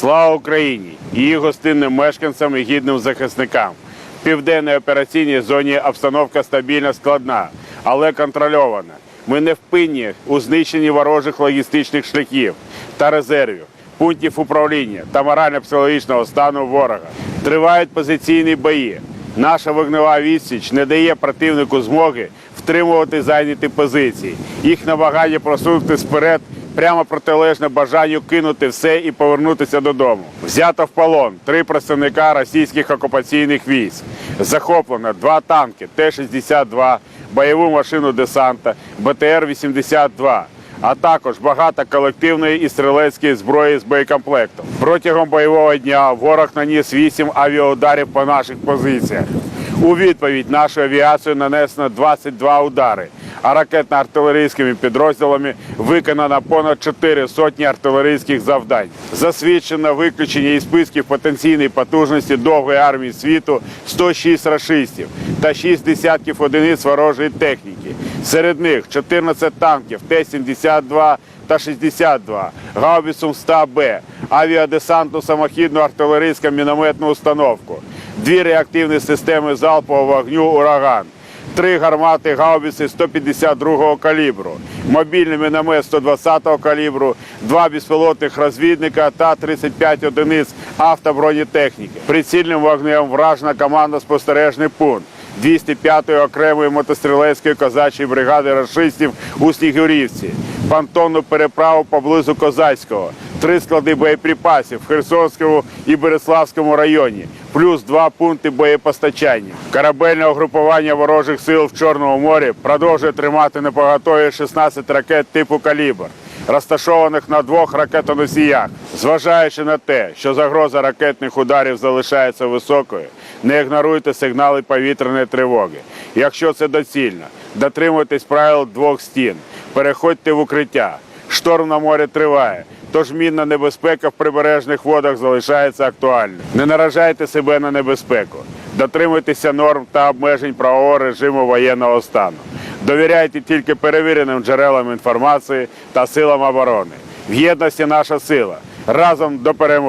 Слава Україні! Її гостинним мешканцям і гідним захисникам. В південній операційній зоні обстановка стабільна, складна, але контрольована. Ми не впинні у знищенні ворожих логістичних шляхів та резервів, пунктів управління та морально-психологічного стану ворога. Тривають позиційні бої. Наша вогнева відсіч не дає противнику змоги втримувати зайняті позиції. Їх намагання просунутися вперед прямо протилежне бажанню кинути все і повернутися додому. Взято в полон три представника російських окупаційних військ. Захоплено два танки Т-62, бойову машину десанта, БТР-82, а також багато колективної і стрілецької зброї з боєкомплектом. Протягом бойового дня ворог наніс 8 авіаударів по наших позиціях. У відповідь нашою авіацією нанесено 22 удари, а ракетно-артилерійськими підрозділами виконано понад 4 сотні артилерійських завдань. Засвідчено виключення із списків потенційної потужності довгої армії світу 106 рашистів та 6 десятків одиниць ворожої техніки. Серед них 14 танків Т-72 та 62, гаубицу 100Б, авіадесантну самохідну артилерійську мінометну установку, дві реактивні системи залпового вогню «Ураган», три гармати гаубиці 152 калібру, мобільний міномет 120-го калібру, два безпілотних розвідника та 35 одиниць автобронетехніки. Прицільним вогнем вражена команда спостережний пункт. 205-ї окремої мотострілецької козачої бригади рашистів у Снігурівці, понтонну переправу поблизу Козацького, три склади боєприпасів в Херсонському і Береславському районі, плюс два пункти боєпостачання. Корабельне угрупування ворожих сил в Чорному морі продовжує тримати на поготові 16 ракет типу «Калібр» розташованих на двох ракетоносіях. Зважаючи на те, що загроза ракетних ударів залишається високою, не ігноруйте сигнали повітряної тривоги. Якщо це доцільно, дотримуйтесь правил двох стін, переходьте в укриття. Шторм на морі триває, тож мінна небезпека в прибережних водах залишається актуальною. Не наражайте себе на небезпеку. Дотримуйтеся норм та обмежень правового режиму воєнного стану. Довіряйте тільки перевіреним джерелам інформації та силам оборони. В єдності наша сила. Разом до перемоги.